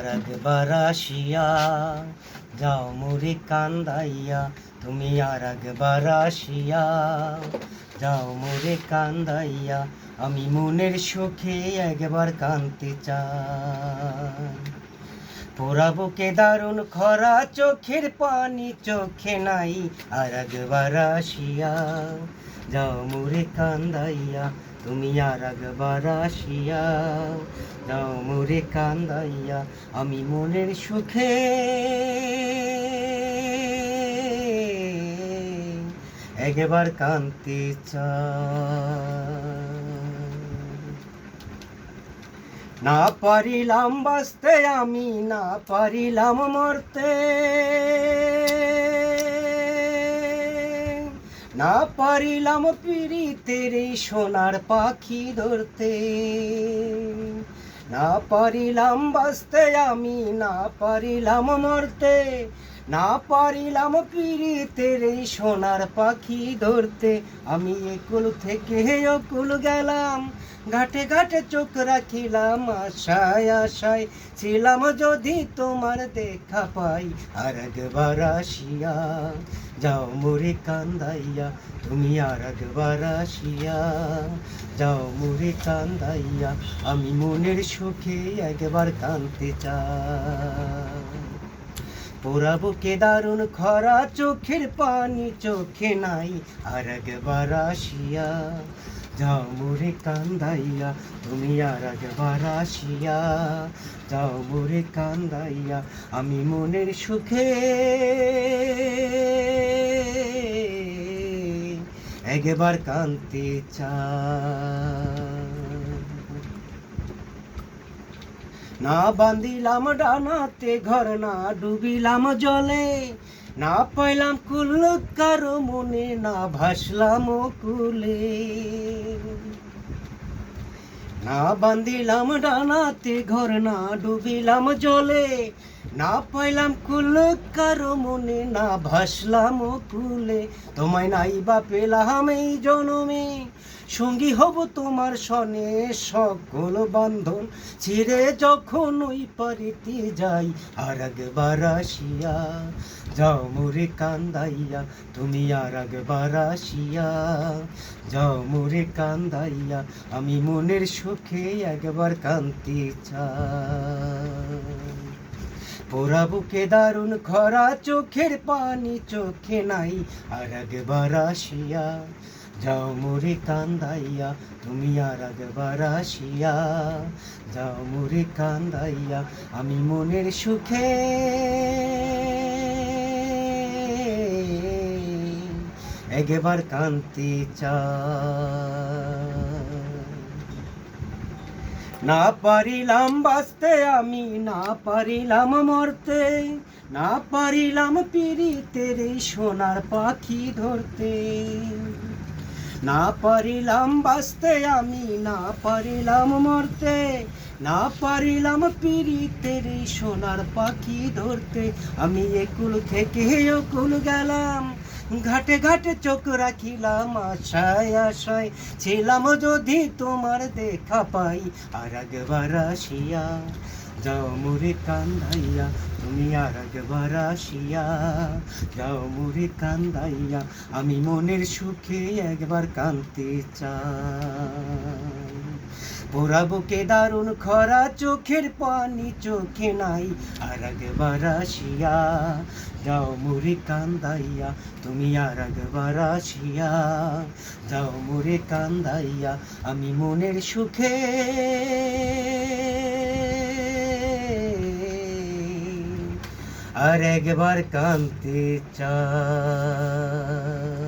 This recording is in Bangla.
আর একবার আসিয়া যাও মুড়ি কান্দাইয়া, তুমি আর একবার আসিয়া যাও মুড়ি কান্দাইয়া, আমি মনের সুখে একবার কান্তি চাই। পোড়া বুকে দারুণ খরা, চোখের পানি চোখে নাই আর একবার আসিয়া যাও মুড়ি কান্দাইয়া তুমি আর একবার আসিয়া যাও মুড়ি কান্দাইয়া আমি মনের সুখে একবার কান্তি না পারিলাম বাঁচতে আমি না পারিলাম মরতে না পারিলাম পিড়িতের তেরে সোনার পাখি ধরতে। না পারিলাম বাঁচতে আমি না পারিলাম মরতে। না পারিলাম পিড়িতের এই সোনার পাখি ধরতে। আমি একুল থেকে অকুল গেলাম, ঘাটে ঘাটে চোখ রাখিলাম, আশায় আশায় ছিলাম যদি তোমার দেখা পাই। আর একবার আসিয়া যাও মুড়ি কান্দাইয়া, তুমি আর একবার আসিয়া যাও মুড়ি কান্দাইয়া, আমি মনের সুখে একবার কাঁদতে চাই। পোড়া বুকে দারুণ খরা, চোখের পানি, চোখে নাই আর একবার আসিয়া। যাও মুড়ি কান্দাইয়া, তুমি আর একবার আসিয়া। যাও মুড়ি কান্দাইয়া, আমি মনের সুখে। একবার কান্তি চাই। না বান্দিলাম ডানাতে, ঘর না ডুবিলাম জলে। না পাইলাম কুল, কারও মনে না ভাসলাম কুলে। না বান্দিলাম ডানাতে, ঘর না ডুবিলাম জলে। না পাইলাম কুল কারও মনে, না ভাসলাম ফুলে। তোমায় নাই বা পেলাম এই জনমে। সঙ্গী হব তোমার সনে সকল বান্ধন। ছিঁড়ে যখন ওই পারিতে যাই, আর একবার আসিয়া যাও মুরে কান্দাইয়া। তুমি আর একবার আসিয়া যাও মুরে কান্দাইয়া। আমি মনের সুখে একবার কান্তি চাই। পোড়া বুকে দারুণ খরা, চোখের পানি চোখে নাই। আর একবার আসিয়া যাও মুড়ি কান্দাইয়া, তুমি আর একবার আসিয়া যাও মুড়ি কান্দাইয়া, আমি মনের সুখে। একবার কান্তি চাই। না পারিলাম বাঁচতে, আমি না পারিলাম মরতে, না পারিলাম পিড়িতের এই সোনার পাখি ধরতে। না পারিলাম বাঁচতে, আমি না পারিলাম মরতে, না পারিলাম পিড়িতের এই সোনার পাখি ধরতে। আমি একুল থেকে ওকুল গেলাম ঘাটে ঘাটে চোখ রাখিলাম, আশায় আশায়। ছিলাম যদি তোমার দেখা পাই, আর একবার আসিয়া যাও মুড়ি কান্দাইয়া, তুমি আর একবার আসিয়া যাও মুড়ি কান্দাইয়া। আমি মনের সুখে একবার কান্তি চাই। পোড়া বুকে দারুণ খরা, চোখের পানি চোখে নাই। আর একবার আসিয়া যাও মুড়ি কান্দাইয়া, তুমি আর একবার আসিয়া যাও মুড়ি কান্দাইয়া, আমি মনের সুখে। আর একবার কান্তি চাই।